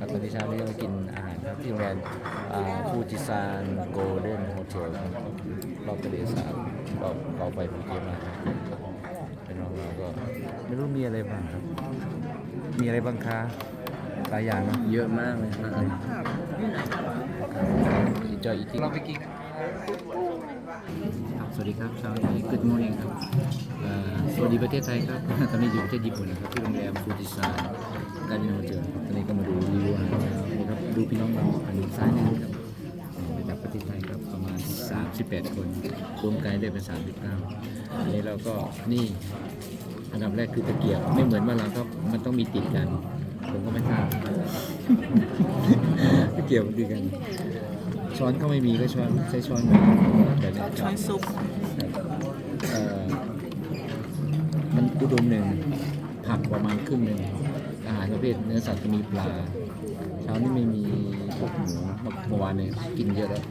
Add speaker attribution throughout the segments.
Speaker 1: ครับตอนที่เช้านี้เรากินอาหารครับที่โรงแรมฟูจิซานโกลเด้นโฮเทลครับรอบทะเลสาบรอบเขาไฟภูเก็ตมาเป็นน้องเราก็ไม่รู้มีอะไรบ้างครับ มีอะไรบ้างคะหลายอย่างเนอะ
Speaker 2: เยอะมากเลยมากเลย
Speaker 1: จอยอีที
Speaker 2: เราไปกินสวัสดีครับเช้านี้ Good morning ครับเอ่อสวัสดีประเทศไทยครับตอนนี้อยู่ประเทศญี่ปุ่นนะครับที่โรงแรมฟูจิซาน การดินโฮเทลครับตอนนี้ก็มาดูรีวิวอาหารเช้านี่ครับดูพี่น้องเราอันนี้ซ้ายมือครับมาจากประเทศไทยครับประมาณ 38 คนรวมกันได้เป็น 39อันนี้เราก็นี่อันดับแรกคือตะเกียบไม่เหมือนว่านเราครับมันต้องมีติดกัน ผมก็ไม่ทราบตะเกียบมันติดกันช้อนก็ไม่มีก็ช้อนใช้ช้อนแบบแบบนี้
Speaker 3: ช้อนซุป
Speaker 2: เอ่อมันอุดมหนึ่งผักประมาณครึ่งหนึ่ง อาหารประเภทเนื้อสัตว์ก็มีปลา เช้านี้ไม่มีพวกหมูเมื่อวานเนี่ยกินเยอะแล้ว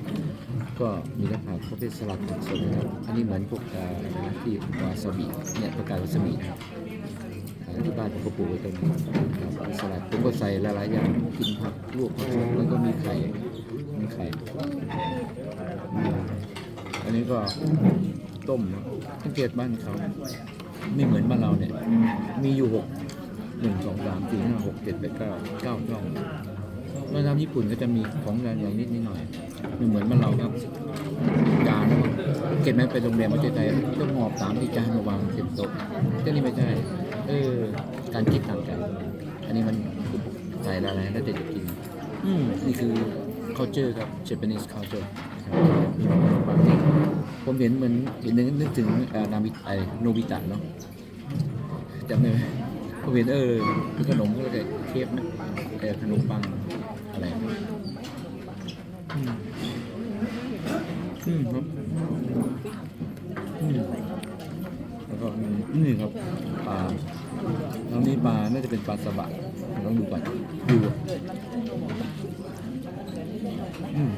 Speaker 2: ก็มีแต่ผักประเภทสลัดผักสดนะครับ อันนี้เหมือนพวกอ่าอะไรนะที่วาซาบิเนี่ยประกาศวาซาบินะครับที่บ้านผมก็ปลูกไว้ตรงนี้ครับสลัดผมก็ใส่หลายๆอย่างกินผักลวกผักสดแล้วก็มีไข่มีไข่ อันนี้ก็ต้มนะสังเกตบ้านเขาไม่เหมือนบ้านเราเนี่ย มีอยู่หก หนึ่งสองสามสี่ห้าหกเจ็ดแปดเก้าเก้าช่องเมื่อทำญี่ปุ่นก็จะมีของอย่างอย่างนิดนิดหน่อยไม่เหมือนบ้านเราครับจานเก็บไหมไปโรงแรมประเทศไทยต้องหอบสามที่จานมาวางเต็มโต๊ะที่นี่ไม่ใช่เออการคิดต่างกัน อันนี้มันใส่อะไรแล้วแต่จะกิน อืมนี่คือ culture ครับ Japanese culture ผมเห็นเหมือนเห็นนึกนึกถึงนาบิไอโนบิตะเนาะจำได้ไหม เห็นเออคือขนมก็เลยเคฟนะแต่ขนมปังอะไรอืมอืมครับอืมแล้วก็มีนี่ครับปลาตรงนี้ปลาน่าจะเป็นปลาสบะต้องดูก่อนดูอะอืม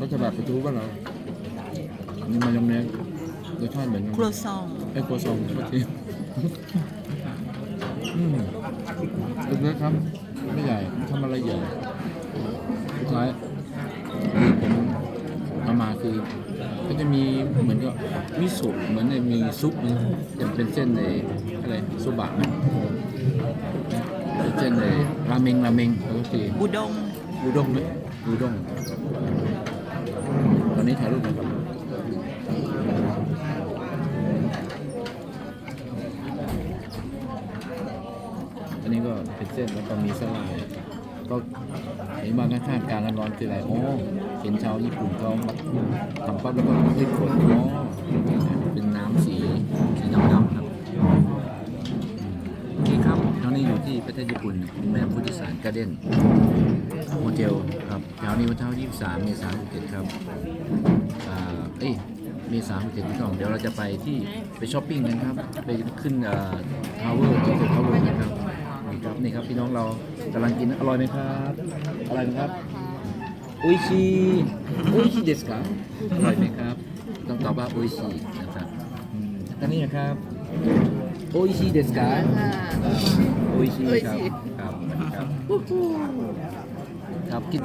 Speaker 2: ก็จะแบบไปทูบ้านเราอันนี่มายองเนสรสชาติเหมือน
Speaker 3: ครัวซอง
Speaker 2: ไอ้โคซองก็ทีอื มเล็กๆครับ ไม่ใหญ่ทำอะไรใหญ่สุดท้ายผมเอามาคือ ก็จะมีเหมือนกับมิโซะเหมือนในมีซุปนะจะเป็นเส้นในอะไรโซบะนะเป็นเส้นในราเมงราเมงแล้วก็ที
Speaker 3: อุด้ง
Speaker 2: อูด้งไหมอูด้งตอนนี้ถ่ายรูปกันก่อนอั นี้ก็เป็นเส้นแล้วก็มีสลายก็เห็นว่าข้างๆการร้อนคืออะไรอ๋อเห็นชาวญี่ปุ่นเขาแบบทำปั๊บแล้วก็ให้กดอ๋อเป็นน้ำสีสีดำๆครับโอเคครับตอนนี้อยู่ที่ประเทศญี่ปุ่นโรงแรมพุทธิสารการ์เด้นโฮเทลครับแถวนี้วันเท่า23เมษายน67ครับอ่าเอ้ยเมษายน67ที่สองเดี๋ยวเราจะไปที่ไปช้อปปิ้งกันครับ ไปขึ้นเอ่อทาวเวอร์ที่เกิดทาวเวอร์ นะครับนี่ครับนี่ครับพี่น้องเรากำลังกินอร่อยไหมครับอร่อยไหมครับโออิชิโออิชิเดสครับอร่อยไหมครับ ต้องตอบว่าโออิชินะครับอืมอันนี้นะครับโออิชิเดสครับโออิชิครับครับครับครับกิน